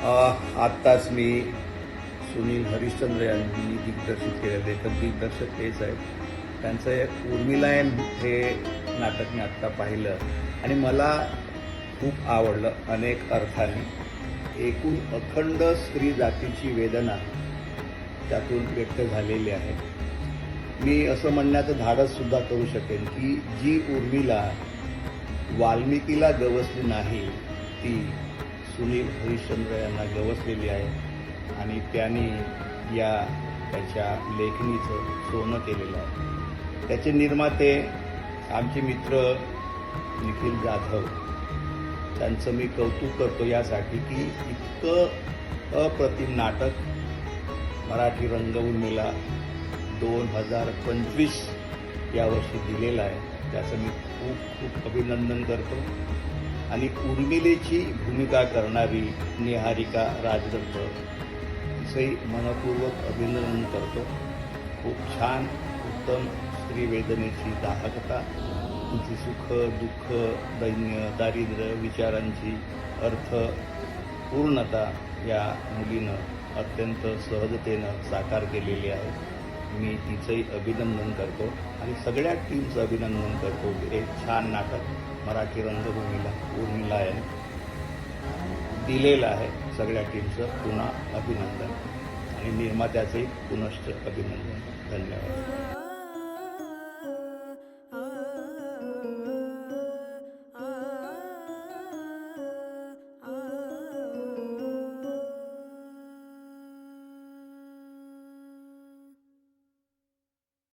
आत्ताच मी सुनील हरिश्चंद्र यांनी दिग्दर्शित केलेलं लेखक दिग्दर्शक हेच आहेत. त्यांचं एक उर्मिलायन हे नाटक मी आत्ता पाहिलं. आणि मला खूप आवडलं अनेक अर्थाने. एकूण अखंड स्त्री जातीची वेदना त्यातून व्यक्त झालेली आहे. मी असं म्हणण्याचं धाडससुद्धा करू शकेन की जी उर्मिला वाल्मिकीला गवसली नाही ती सुनील हरिश्चंद्र यांना गवसलेली आहे आणि त्यांनी या त्याच्या लेखणीचं सोनं केलेलं आहे. त्याचे निर्माते आमचे मित्र निखिल जाधव. त्यांचं मी कौतुक करतो यासाठी की इतकं अप्रतिम नाटक मराठी रंगभूमीला दोन हजार पंचवीस यावर्षी दिलेलं आहे. त्याचं मी खूप खूप अभिनंदन करतो. आणि उर्मिलेची भूमिका करणारी निहारिका राजदत्त. तिचंही मनपूर्वक अभिनंदन करतो. खूप छान उत्तम स्त्रीवेदनेची दाहकता. तिची सुख दुःख दैन्य दारिद्र्य विचारांची अर्थ पूर्णता या मुलीनं अत्यंत सहजतेनं साकार केलेली आहे. मी तिचंही अभिनंदन करतो आणि सगळ्या टीमचं अभिनंदन करतो. एक छान नाटक. मराठी रंगभूमीला उर्मिला आहे दिलेलं आहे सगळ्या टीमचं पुन्हा अभिनंदन आणि निर्मात्याचंही पुनश्च अभिनंदन. धन्यवाद.